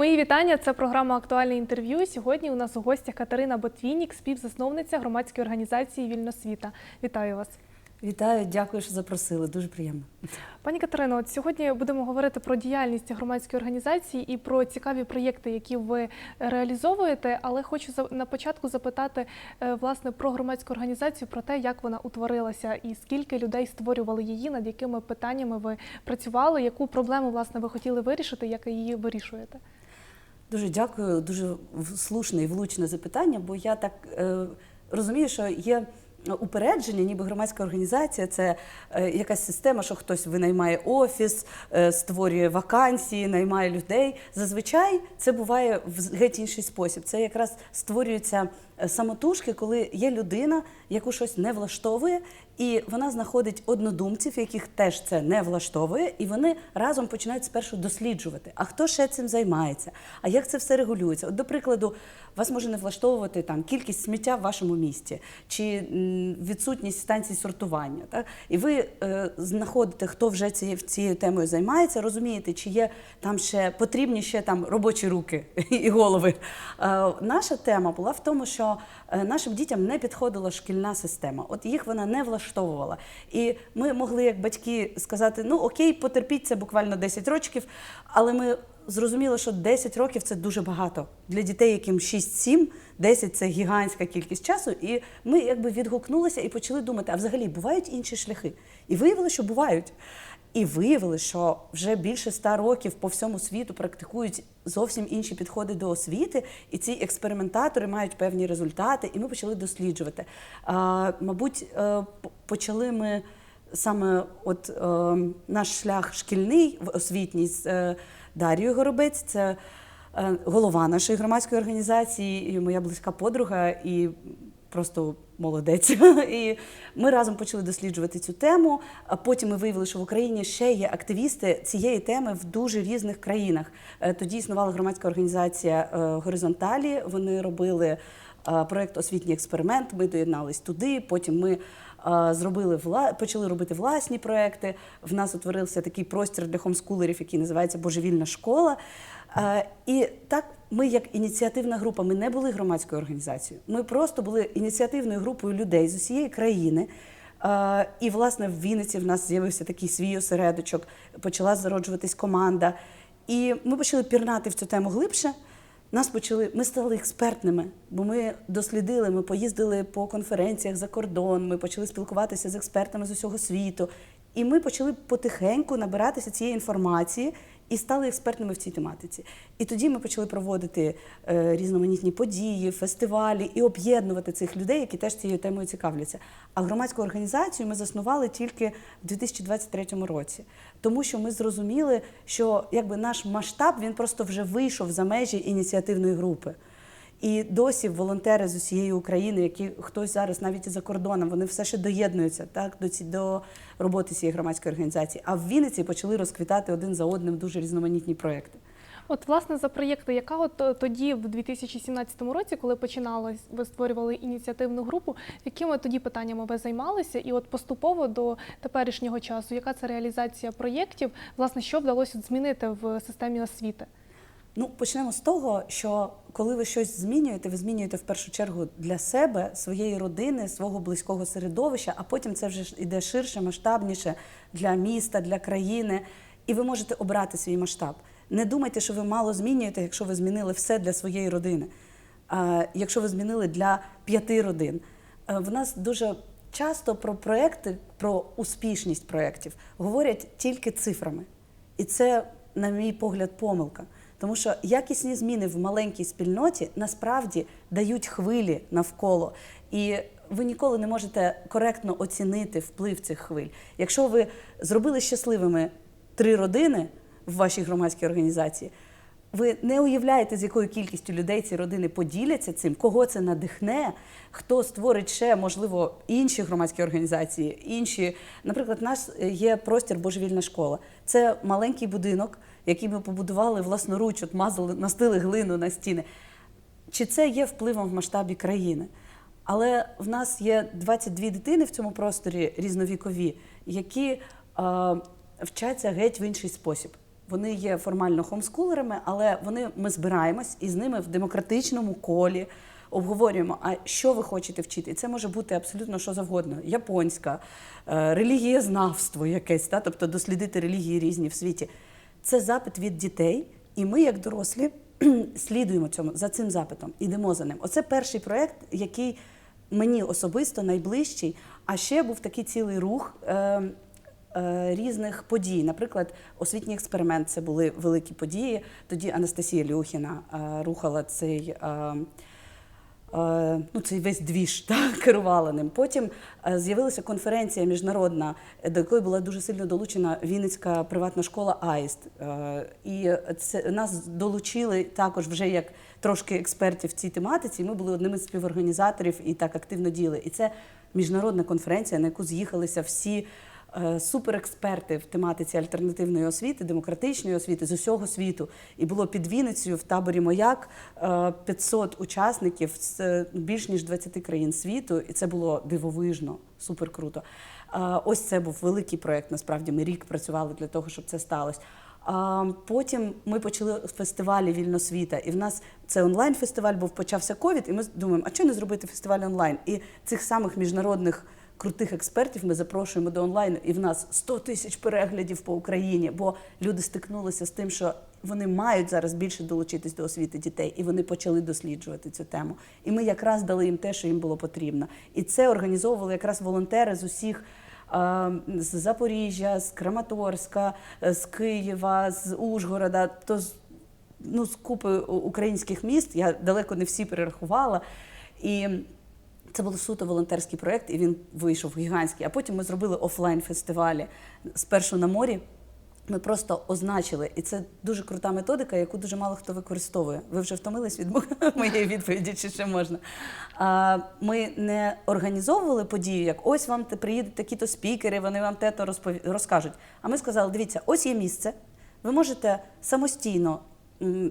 Мої вітання. Це програма Актуальне інтерв'ю. Сьогодні у нас у гостях Катерина Ботвінік, співзасновниця громадської організації Вільносвіта. Вітаю вас. Вітаю, дякую, що запросили. Дуже приємно. Пані Катерино, от сьогодні будемо говорити про діяльність громадської організації і про цікаві проєкти, які ви реалізовуєте. Але хочу на початку запитати е, власне про громадську організацію, про те, як вона утворилася і скільки людей створювали її, над якими питаннями ви працювали, яку проблему власне ви хотіли вирішити, як її вирішуєте. Дуже дякую, дуже слушне і влучне запитання, бо я так е, розумію, що є. Упередження, ніби громадська організація це е, якась система, що хтось винаймає офіс, е, створює вакансії, наймає людей. Зазвичай це буває в геть інший спосіб. Це якраз створюються е, самотужки, коли є людина, яку щось не влаштовує, і вона знаходить однодумців, яких теж це не влаштовує, і вони разом починають спершу досліджувати. А хто ще цим займається? А як це все регулюється? От, до прикладу, вас може не влаштовувати там кількість сміття в вашому місті чи відсутність станцій сортування. Так? І ви е, знаходите, хто вже цією, цією темою займається, розумієте, чи є там ще потрібні ще там робочі руки і голови. Е, наша тема була в тому, що е, нашим дітям не підходила шкільна система. От їх вона не влаштовувала. І ми могли, як батьки, сказати: ну окей, потерпіть це буквально 10 років, але ми. Зрозуміло, що 10 років це дуже багато для дітей, яким 6-7, 10 – це гігантська кількість часу. І ми якби відгукнулися і почали думати, а взагалі бувають інші шляхи? І виявили, що бувають. І виявили, що вже більше ста років по всьому світу практикують зовсім інші підходи до освіти, і ці експериментатори мають певні результати, і ми почали досліджувати. А, мабуть, е, почали ми саме от е, наш шлях шкільний в освітній з е, Дарією Горобець. Це голова нашої громадської організації, і моя близька подруга, і просто молодець. І ми разом почали досліджувати цю тему. А потім ми виявили, що в Україні ще є активісти цієї теми в дуже різних країнах. Е, Тоді існувала громадська організація е, Горизонталі. Вони робили е, проект Освітній експеримент. Ми доєднались туди. Потім ми зробили почали робити власні проекти. В нас утворився такий простір для хомскулерів, який називається Божевільна школа. І так, ми, як ініціативна група, ми не були громадською організацією. Ми просто були ініціативною групою людей з усієї країни. І, власне, в Вінниці в нас з'явився такий свій осередочок, почала зароджуватись команда. І ми почали пірнати в цю тему глибше. Нас почали, ми стали експертними, бо ми дослідили, ми поїздили по конференціях за кордон, ми почали спілкуватися з експертами з усього світу. І ми почали потихеньку набиратися цієї інформації і стали експертними в цій тематиці. І тоді ми почали проводити е, різноманітні події, фестивалі і об'єднувати цих людей, які теж цією темою цікавляться. А громадську організацію ми заснували тільки в 2023 році, тому що ми зрозуміли, що якби наш масштаб він просто вже вийшов за межі ініціативної групи. І досі волонтери з усієї України, які хтось зараз навіть і за кордоном, вони все ще доєднуються так до ці до роботи цієї громадської організації. А в Вінниці почали розквітати один за одним дуже різноманітні проекти. От, власне, за проєкти, яка от е, тоді, в 2017 році, коли починалось, ви створювали ініціативну групу, якими тоді питаннями ви займалися? І от поступово до теперішнього часу, яка це реалізація проєктів, власне, що вдалося змінити в системі освіти? Ну, почнемо з того, що коли ви щось змінюєте, ви змінюєте в першу чергу для себе, своєї родини, свого близького середовища, а потім це вже ж іде ширше, масштабніше для міста, для країни, і ви можете обрати свій масштаб. Не думайте, що ви мало змінюєте, якщо ви змінили все для своєї родини. А якщо ви змінили для п'яти родин, Е, в нас дуже часто про проекти, про успішність проєктів говорять тільки цифрами. І це, на мій погляд, помилка. Тому що якісні зміни в маленькій спільноті насправді дають хвилі навколо. І ви ніколи не можете коректно оцінити вплив цих хвиль. Якщо ви зробили щасливими три родини в вашій громадській організації, ви не уявляєте, з якою кількістю людей ці родини поділяться цим, кого це надихне, хто створить ще, можливо, інші громадські організації, інші. Наприклад, у нас є простір Божевільна школа. Це маленький будинок, який ми побудували власноруч, от мазали, настили глину на стіни. Чи це є впливом в масштабі країни? Але в нас є 22 дитини в цьому просторі різновікові, які е, вчаться геть в інший спосіб. Вони є формально хомскулерами, але вони ми збираємось і з ними в демократичному колі обговорюємо, а що ви хочете вчити. І це може бути абсолютно що завгодно: японська, е, релігієзнавство якесь, та, тобто дослідити релігії різні в світі. Це запит від дітей, і ми, як дорослі, слідуємо цьому за цим запитом, ідемо за ним. Оце перший проєкт, який мені особисто найближчий. А ще був такий цілий рух. Е, е, Різних подій, наприклад, освітній експеримент це були великі події. Тоді Анастасія Люхіна е, рухала цей е, ну, цей весь двіж та, керувала ним. Потім е, з'явилася конференція міжнародна, е, до якої була дуже сильно долучена Вінницька приватна школа Аїст. Е, І це нас долучили також вже як трошки експертів в цій тематиці. Ми були одними з співорганізаторів і так активно діяли. І це міжнародна конференція, на яку з'їхалися всі. Е, Суперексперти в тематиці альтернативної освіти, демократичної освіти з усього світу. І було під Вінницею в таборі Маяк е, 500 учасників з е, більш ніж 20 країн світу, і це було дивовижно, супер круто. Е, Ось це був великий проєкт. Насправді ми рік працювали для того, щоб це сталося. Потім ми почали фестивалі Вільносвіта, і в нас це онлайн-фестиваль був, почався ковід, і ми думаємо, а чого не зробити фестиваль онлайн? І цих самих міжнародних крутих експертів ми запрошуємо до онлайну, і в нас 100 тисяч переглядів по Україні, бо люди стикнулися з тим, що вони мають зараз більше долучитись до освіти дітей, і вони почали досліджувати цю тему. І ми якраз дали їм те, що їм було потрібно. І це організовували якраз волонтери з усіх. З Запоріжжя, з Краматорська, з Києва, з Ужгорода, то з ну, з купи українських міст. Я далеко не всі перерахувала. І це був суто волонтерський проєкт, і він вийшов гігантський. А потім ми зробили офлайн-фестивалі. Спершу на морі. Ми просто означили, і це дуже крута методика, яку дуже мало хто використовує. Ви вже втомились від моєї відповіді, чи ще можна? Ми не організовували подію, як ось вам приїдуть такі-то спікери, вони вам те-то розкажуть. А ми сказали: дивіться, ось є місце, ви можете самостійно,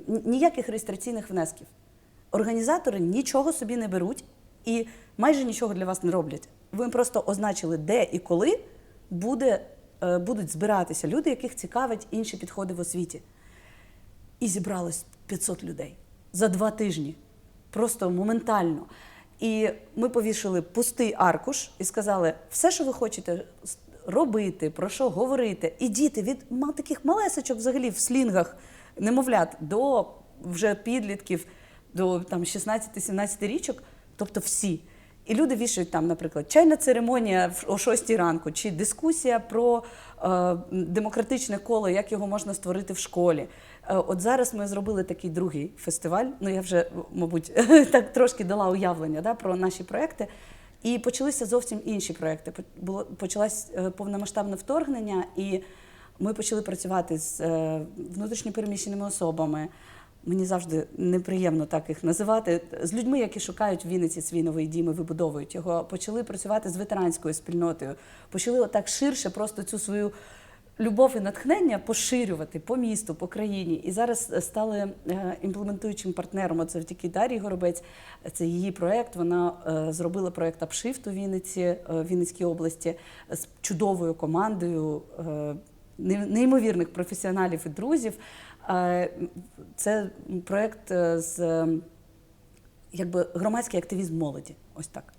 ніяких реєстраційних внесків. Організатори нічого собі не беруть і майже нічого для вас не роблять. Ви просто означили, де і коли буде, е, будуть збиратися люди, яких цікавлять інші підходи в освіті. І зібралось 500 людей за два тижні. Просто моментально. І ми повішали пустий аркуш і сказали: все, що ви хочете робити, про що говорити, і діти від таких малесочок взагалі в слінгах немовлят до вже підлітків, до там 16-17 річок, тобто всі. І люди вішають там, наприклад, чайна церемонія о 6 ранку, чи дискусія про е, демократичне коло, як його можна створити в школі. Е, от зараз ми зробили такий другий фестиваль. Ну я вже, мабуть, так трошки дала уявлення да, про наші проекти. І почалися зовсім інші проекти. Було почалось е, повномасштабне вторгнення, і ми почали працювати з е, внутрішньопереміщеними особами. Мені завжди неприємно так їх називати. З людьми, які шукають в Вінниці свій новий дім і вибудовують його. Почали працювати з ветеранською спільнотою. Почали отак ширше просто цю свою любов і натхнення поширювати по місту, по країні. І зараз е, стали е, імплементуючим партнером. От завдяки Дар'ї Горобець. Це її проект. Вона е, зробила проект Апшифт у Вінниці, Вінницькій області з чудовою командою. не- Неймовірних професіоналів і друзів. Це проект е, з якби громадський активізм молоді. Ось так.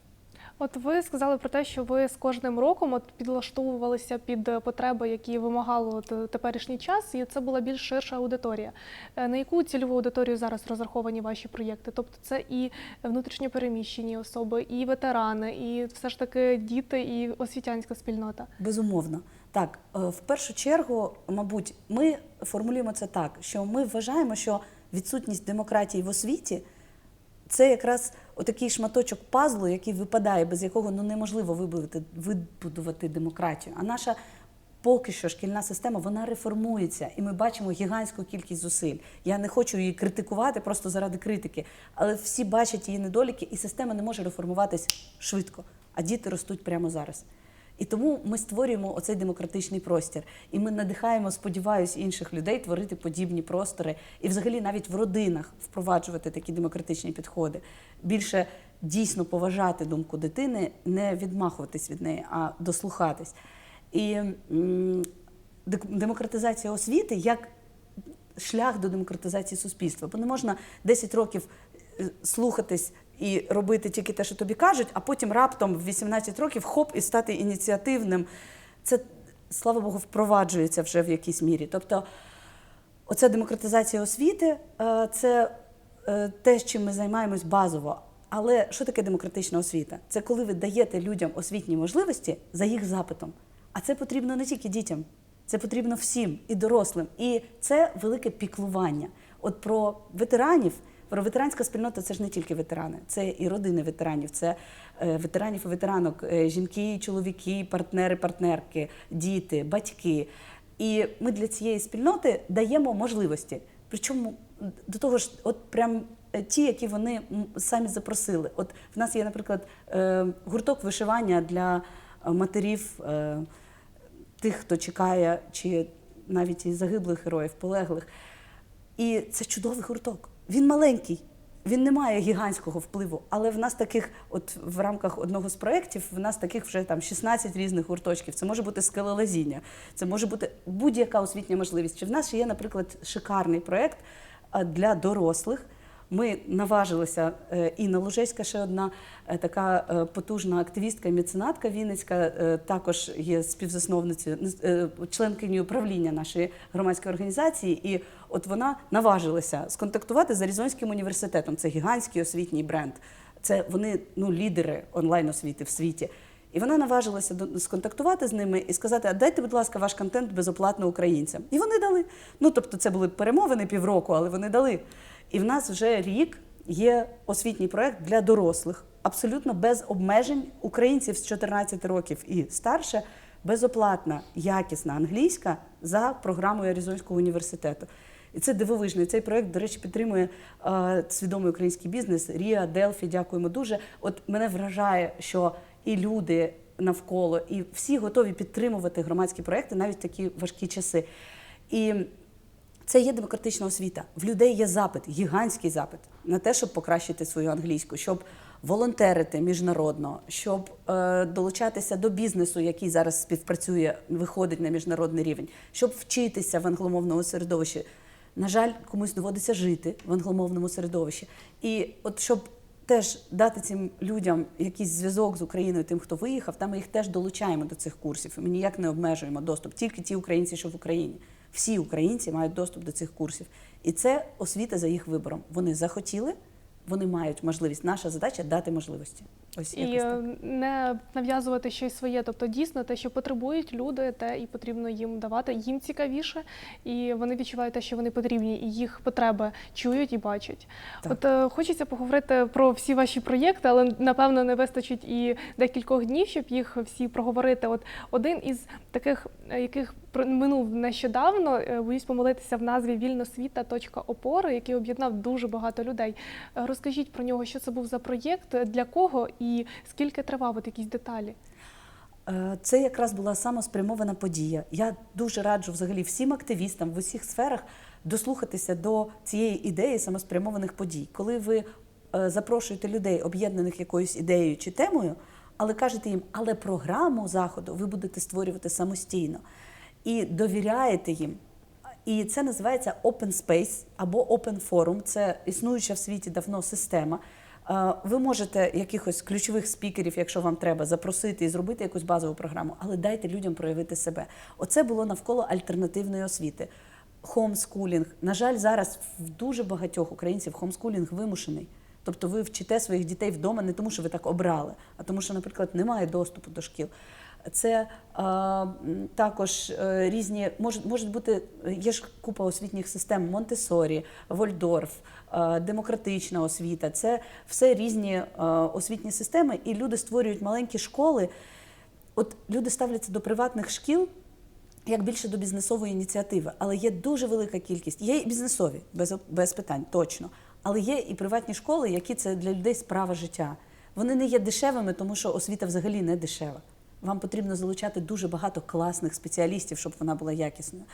От ви сказали про те, що ви з кожним роком от підлаштовувалися під е, потреби, які вимагало е, теперішній час, і це була більш ширша аудиторія. На яку цільову аудиторію зараз розраховані ваші проєкти? Тобто це і внутрішньопереміщені особи, і ветерани, і все ж таки діти, і освітянська спільнота. Безумовно. Так, е, в першу чергу, мабуть, ми формулюємо це так, що ми вважаємо, що відсутність демократії в освіті це якраз отакий шматочок пазлу, який випадає, без якого ну неможливо вибудувати, вибудувати демократію. А наша поки що шкільна система вона реформується, і ми бачимо гігантську кількість зусиль. Я не хочу її критикувати просто заради критики, але всі бачать її недоліки, і система не може реформуватись швидко, а діти ростуть прямо зараз. І тому ми створюємо оцей демократичний простір. І ми надихаємо, сподіваюсь, інших людей творити подібні простори і взагалі навіть в родинах впроваджувати такі демократичні підходи. Більше дійсно поважати думку дитини, не відмахуватись від неї, а дослухатись. І демократизація освіти як шлях до демократизації суспільства. Бо не можна 10 років е, слухатись і робити тільки те, що тобі кажуть, а потім раптом в 18 років хоп і стати ініціативним. Це, слава Богу, впроваджується вже в якійсь мірі. Тобто, оця демократизація освіти е, це е, те, чим ми займаємось базово. Але що таке демократична освіта? Це коли ви даєте людям освітні можливості за їх запитом. А це потрібно не тільки дітям, це потрібно всім і дорослим. І це велике піклування. От про ветеранів, ветеранська спільнота це ж не тільки ветерани, це і родини ветеранів, це е, ветеранів і ветеранок, е, жінки, чоловіки, партнери, партнерки, діти, батьки. І ми для цієї спільноти даємо можливості. Причому до того ж, от прям е, ті, які вони самі запросили. От в нас є, наприклад, гурток вишивання для матерів тих, хто чекає, чи навіть і загиблих героїв, полеглих. І це чудовий гурток. Він маленький, він не має гігантського впливу. Але в нас таких, от в рамках одного з проєктів, в нас таких вже там 16 різних гурточків. Це може бути скелелазіння, це може бути будь-яка освітня можливість. Чи в нас є, наприклад, шикарний проєкт для дорослих. Ми наважилися, е, Інна Лужеська, ще одна е, така е, потужна активістка, і меценатка Вінницька, також є співзасновницею, членкинею управління нашої громадської організації. І от вона наважилася сконтактувати з Аризонським університетом. Це гігантський освітній бренд. Це вони ну, лідери онлайн освіти в світі. І вона наважилася сконтактувати з ними і сказати: а дайте, будь ласка, ваш контент безоплатно українцям. І вони дали. Ну тобто, це були перемовини півроку, але вони дали. І в нас вже рік є освітній проект для дорослих, абсолютно без обмежень українців з 14 років і старше, безоплатна, якісна англійська за програмою Аризонського університету. І це дивовижно. Цей проект, до речі, підтримує е, свідомий український бізнес. Ріа, Делфі, дякуємо дуже. От мене вражає, що і люди навколо, і всі готові підтримувати громадські проекти навіть такі важкі часи. І це є демократична освіта. В людей є запит, гігантський запит на те, щоб покращити свою англійську, щоб волонтерити міжнародно, щоб е, долучатися до бізнесу, який зараз співпрацює, виходить на міжнародний рівень, щоб вчитися в англомовному середовищі. На жаль, комусь доводиться жити в англомовному середовищі. І от щоб теж дати цим людям якийсь зв'язок з Україною, тим, хто виїхав, там ми їх теж долучаємо до цих курсів. Ми ніяк не обмежуємо доступ. Тільки ті українці, що в Україні. Всі українці мають доступ до цих курсів. І це освіта за їх вибором. Вони захотіли, вони мають можливість. Наша задача дати можливості. Ось І якось е, так. не нав'язувати щось своє, тобто дійсно те, що потребують люди, те і потрібно їм давати. Їм цікавіше, і вони відчувають те, що вони потрібні, і їх потреби чують і бачать. Так. От е, хочеться поговорити про всі ваші проєкти, але напевно не вистачить і декількох днів, щоб їх всі проговорити. От один із таких, е, яких минув нещодавно, е, боюсь помилитися в назві вільносвіта.опори, який об'єднав дуже багато людей. Е, Розкажіть про нього, що це був за проєкт, для кого і скільки тривав, от якісь деталі. Е, Це якраз була самоспрямована подія. Я дуже раджу взагалі всім активістам в усіх сферах дослухатися до цієї ідеї самоспрямованих подій. Коли ви е, запрошуєте людей, об'єднаних якоюсь ідеєю чи темою, але кажете їм, але програму заходу ви будете створювати самостійно і довіряєте їм. І це називається Open Space або Open Forum. Це існуюча в світі давно система. Е, Ви можете якихось ключових спікерів, якщо вам треба, запросити і зробити якусь базову програму, але дайте людям проявити себе. Оце було навколо альтернативної освіти. Хомскулінг. На жаль, зараз в дуже багатьох українців хомскулінг вимушений. Тобто ви вчите своїх дітей вдома не тому, що ви так обрали, а тому, що, наприклад, немає доступу до шкіл. Це е, також е, різні, можуть, можуть бути, є ж купа освітніх систем Монтесорі, Вольдорф, е, демократична освіта. Це все різні е, освітні системи, і люди створюють маленькі школи. От люди ставляться до приватних шкіл як більше до бізнесової ініціативи, але є дуже велика кількість. Є і бізнесові, без, без питань, точно. Але є і приватні школи, які це для людей справа життя. Вони не є дешевими, тому що освіта взагалі не дешева. Вам потрібно залучати дуже багато класних спеціалістів, щоб вона була якісною.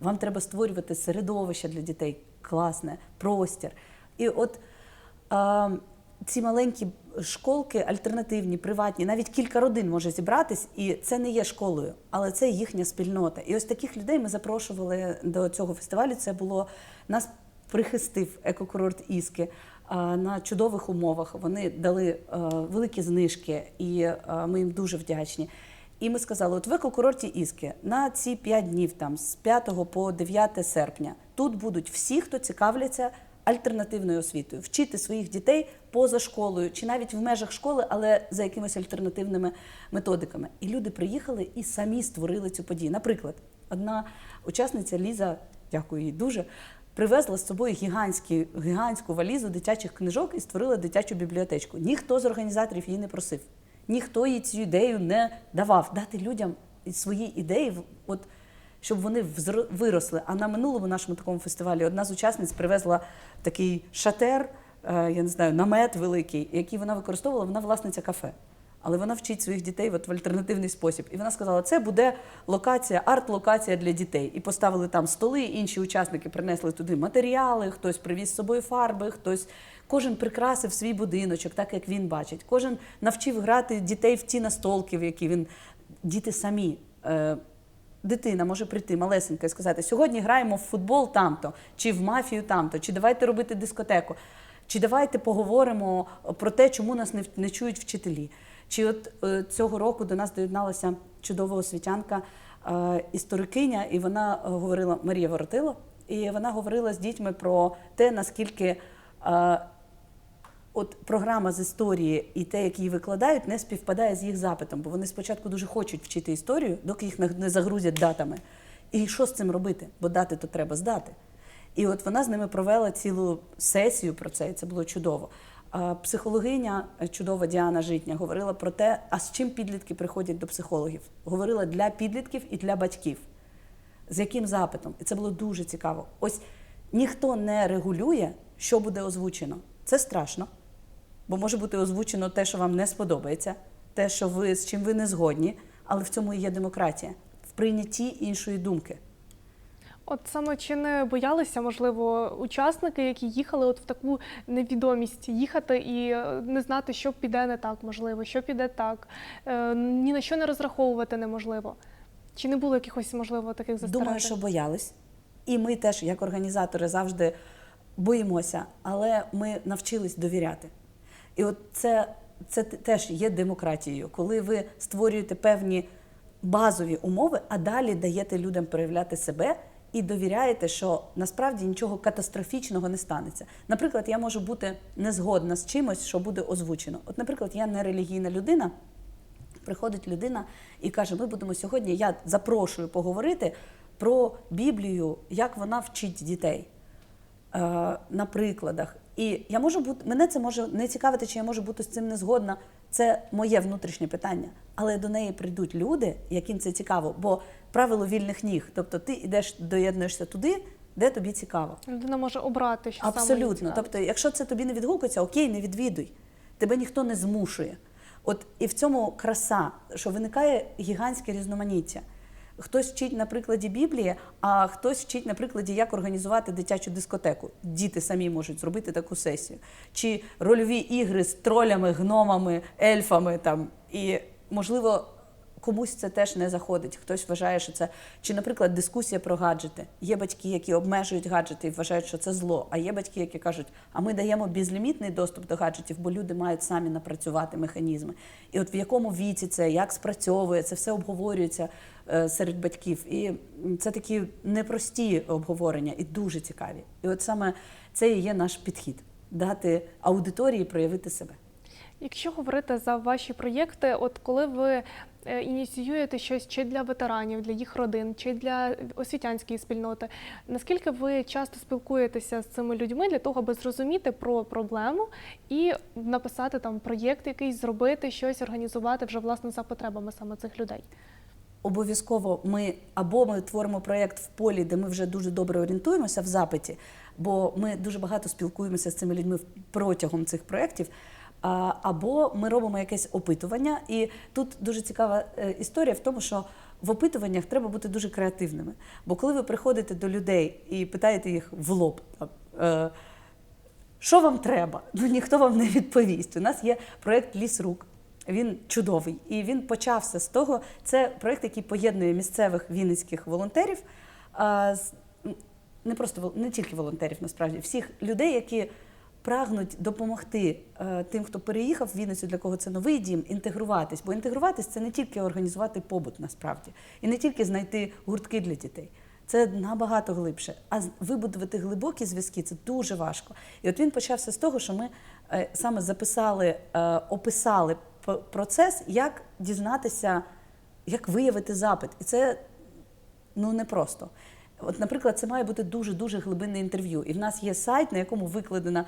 Вам треба створювати середовище для дітей класне, простір. І от е, ці маленькі школки, альтернативні, приватні, навіть кілька родин може зібратись, і це не є школою, але це їхня спільнота. І ось таких людей ми запрошували до цього фестивалю. Це було нас прихистив екокурорт Іски на чудових умовах. Вони дали великі знижки, і ми їм дуже вдячні. І ми сказали: от в екокурорті Іски на ці 5 днів, там з 5 по 9 серпня, тут будуть всі, хто цікавляться альтернативною освітою, вчити своїх дітей поза школою чи навіть в межах школи, але за якимись альтернативними методиками. І люди приїхали і самі створили цю подію. Наприклад, одна учасниця Ліза, дякую їй дуже. Привезла з собою гігантські, гігантську валізу дитячих книжок і створила дитячу бібліотечку. Ніхто з організаторів її не просив, ніхто їй цю ідею не давав дати людям свої ідеї, от щоб вони виросли. А на минулому нашому такому фестивалі одна з учасниць привезла такий шатер, е, я не знаю, намет великий, який вона використовувала. Вона власниця кафе. Але вона вчить своїх дітей от в альтернативний спосіб. І вона сказала, це буде локація, арт-локація для дітей. І поставили там столи, інші учасники принесли туди матеріали, хтось привіз з собою фарби, хтось. Кожен прикрасив свій будиночок, так як він бачить. Кожен навчив грати дітей в ті настолки, в які він діти самі. Е, дитина може прийти малесенька і сказати: сьогодні граємо в футбол там-то, чи в мафію там-то, чи давайте робити дискотеку, чи давайте поговоримо про те, чому нас не, чують вчителі. Чи от е, цього року до нас доєдналася чудова освітянка, е, історикиня, і вона е, говорила Марія Воротило, і вона говорила з дітьми про те, наскільки. От програма з історії і те, як її викладають, не співпадає з їх запитом, бо вони спочатку дуже хочуть вчити історію, доки їх не загрузять датами. І що з цим робити? Бо дати то треба здати. І от вона з ними провела цілу сесію про це, і це було чудово. Психологиня е, чудова Діана Житня говорила про те, а з чим підлітки приходять до психологів. Говорила для підлітків і для батьків з яким запитом. І це було дуже цікаво. Ось ніхто не регулює, що буде озвучено. Це страшно, бо може бути озвучено те, що вам не сподобається, те, що ви з чим ви не згодні, але в цьому і є демократія, в прийнятті іншої думки. От саме чи не боялися, можливо, учасники, які їхали от в таку невідомість їхати і е, не знати, що піде не так, можливо, що піде так, е, ні на що не розраховувати неможливо. Чи не було якихось, можливо, таких застережень? Думаю, що боялись. І ми теж, як організатори, завжди боїмося, але ми навчились довіряти. І от це, це теж є демократією, коли ви створюєте певні базові умови, а далі даєте людям проявляти себе і довіряєте, що насправді нічого катастрофічного не станеться. Наприклад, я можу бути не згодна з чимось, що буде озвучено. От, наприклад, я не релігійна людина. Приходить людина і каже: Ми будемо сьогодні. Я запрошую поговорити про Біблію, як вона вчить дітей е, на прикладах. І я можу бути, мене це може не цікавити, чи я можу бути з цим не згодна. Це моє внутрішнє питання. Але до неї прийдуть люди, яким це цікаво, бо правило вільних ніг. Тобто ти йдеш, доєднуєшся туди, де тобі цікаво. Людина може обрати, що Абсолютно. Саме Тобто, якщо це тобі не відгукується, окей, не відвідуй. Тебе ніхто не змушує. От і в цьому краса, що виникає гігантське різноманіття. Хтось вчить на прикладі Біблії, а хтось вчить на прикладі, як організувати дитячу дискотеку. Діти самі можуть зробити таку сесію. Чи рольові ігри з тролями, гномами, ельфами там. І, можливо, комусь це теж не заходить. Хтось вважає, що це чи, наприклад, дискусія про гаджети. Є батьки, які обмежують гаджети і вважають, що це зло. А є батьки, які кажуть, а ми даємо безлімітний доступ до гаджетів, бо люди мають самі напрацювати механізми. І от в якому віці це, як спрацьовує, це все обговорюється е, серед батьків. І це такі непрості обговорення і дуже цікаві. І от саме це і є наш підхід дати аудиторії проявити себе. Якщо говорити за ваші проєкти, от коли ви ініціюєте щось чи для ветеранів, для їх родин, чи для освітянської спільноти, наскільки ви часто спілкуєтеся з цими людьми для того, аби зрозуміти про проблему і написати там проєкт якийсь, зробити щось, організувати вже власне за потребами саме цих людей? Обов'язково ми або ми творимо проєкт в полі, де ми вже дуже добре орієнтуємося в запиті, бо ми дуже багато спілкуємося з цими людьми протягом цих проєктів. Або ми робимо якесь опитування, і тут дуже цікава е, історія в тому, що в опитуваннях треба бути дуже креативними. Бо коли ви приходите до людей і питаєте їх в лоб, е, що вам треба? Ну ніхто вам не відповість. У нас є проєкт Ліс рук. Він чудовий. І він почався з того. Це проєкт, який поєднує місцевих вінницьких волонтерів, не просто не тільки волонтерів, насправді, всіх людей, які прагнуть допомогти е, тим, хто переїхав в Вінницю, для кого це новий дім, інтегруватись. Бо інтегруватись це не тільки організувати побут насправді, і не тільки знайти гуртки для дітей. Це набагато глибше. А вибудувати глибокі зв'язки це дуже важко. І от він почався з того, що ми е, саме записали, е, описали процес, як дізнатися, як виявити запит. І це ну непросто. От, наприклад, це має бути дуже дуже глибинне інтерв'ю. І в нас є сайт, на якому викладена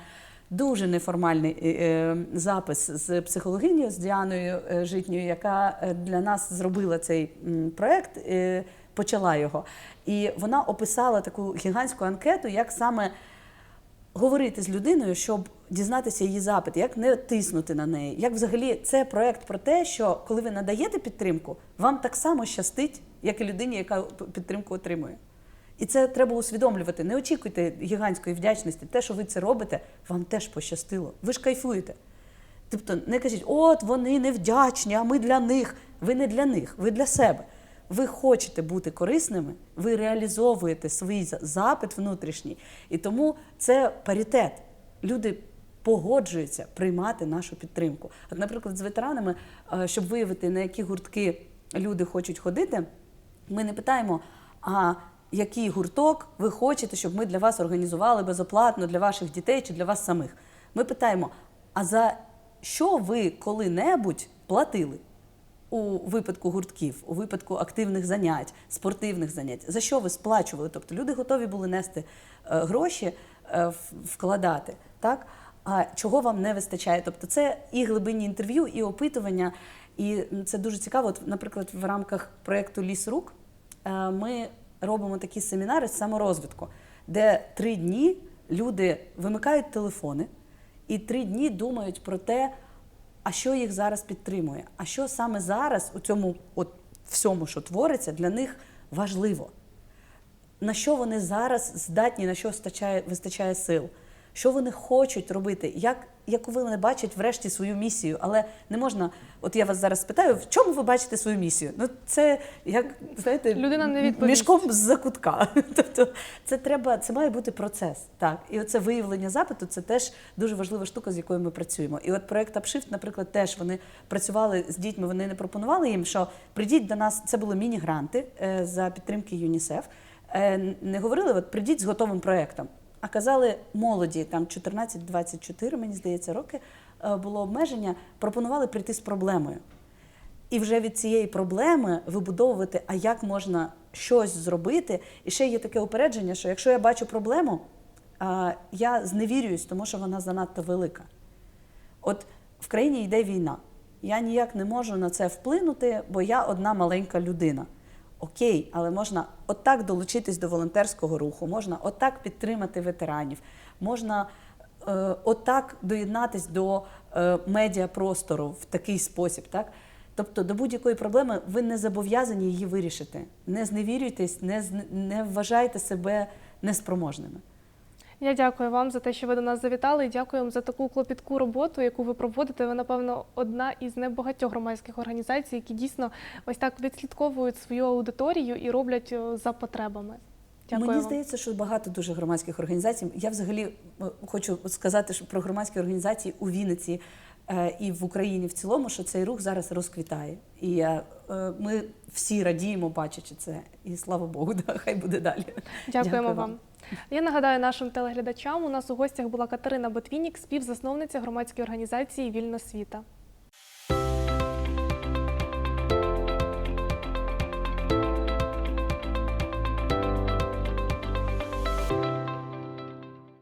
дуже неформальний е, е, запис з психологинею, з Діаною е, Житньою, яка для нас зробила цей проект, почала його. І вона описала таку гігантську анкету, як саме говорити з людиною, щоб дізнатися її запит, як не тиснути на неї. Як взагалі це проект про те, що коли ви надаєте підтримку, вам так само щастить, як і людині, яка підтримку отримує. І це треба усвідомлювати. Не очікуйте гігантської вдячності. Те, що ви це робите, вам теж пощастило. Ви ж кайфуєте. Тобто не кажіть, от вони невдячні, а ми для них. Ви не для них, ви для себе. Ви хочете бути корисними, ви реалізовуєте свій запит внутрішній. І тому це паритет. Люди погоджуються приймати нашу підтримку. От, наприклад, з ветеранами, е, щоб виявити, на які гуртки люди хочуть ходити, ми не питаємо, а який гурток ви хочете, щоб ми для вас організували безоплатно для ваших дітей чи для вас самих. Ми питаємо, а за що ви коли-небудь платили? У випадку гуртків, у випадку активних занять, спортивних занять, за що ви сплачували? Тобто люди готові були нести е, гроші, е, вкладати, так? А чого вам не вистачає? Тобто це і глибинні інтерв'ю, і опитування. І це дуже цікаво. От, наприклад, в рамках проєкту Ліс рук е, ми робимо такі семінари з саморозвитку, де три дні люди вимикають телефони і три дні думають про те, а що їх зараз підтримує, а що саме зараз у цьому от всьому, що твориться, для них важливо. На що вони зараз здатні, на що вистачає, вистачає сил, що вони хочуть робити, як, яку вони бачать врешті свою місію. Але не можна, от я вас зараз питаю, в чому ви бачите свою місію? Ну це як знаєте, Людина не відповість. мішком з-за кутка. Тобто це треба, це має бути процес. Так, і оце виявлення запиту це теж дуже важлива штука, з якою ми працюємо. І от проект Upshift, наприклад, теж вони працювали з дітьми. Вони не пропонували їм, що прийдіть до нас. Це були міні-гранти е, за підтримки ЮНІСЕФ. Е, Не говорили, от прийдіть з готовим проектом. А казали молоді, там 14-24, мені здається, роки е, було обмеження. Пропонували прийти з проблемою. І вже від цієї проблеми вибудовувати, а як можна щось зробити. І ще є таке упередження, що якщо я бачу проблему, я зневірююсь, тому що вона занадто велика. От в країні йде війна. Я ніяк не можу на це вплинути, бо я одна маленька людина. Окей, але можна отак долучитись до волонтерського руху, можна отак підтримати ветеранів, можна е, отак доєднатись до е, медіапростору в такий спосіб. Так? Тобто до будь-якої проблеми ви не зобов'язані її вирішити. Не зневірюйтесь, не, не вважайте себе неспроможними. Я дякую вам за те, що ви до нас завітали. і Дякую вам за таку клопітку роботу, яку ви проводите. Ви, напевно, одна із небагатьох громадських організацій, які дійсно ось так відслідковують свою аудиторію і роблять е, за потребами. Дякую Мені вам. здається, що багато дуже громадських організацій. Я взагалі е, хочу сказати що про громадські організації у Вінниці і в Україні в цілому, що цей рух зараз розквітає. І е, ми всі радіємо, бачачи це. І слава Богу, да, хай буде далі. Дякуємо Дякую вам. вам. Я нагадаю нашим телеглядачам. У нас у гостях була Катерина Ботвінік, співзасновниця громадської організації Вільна світа.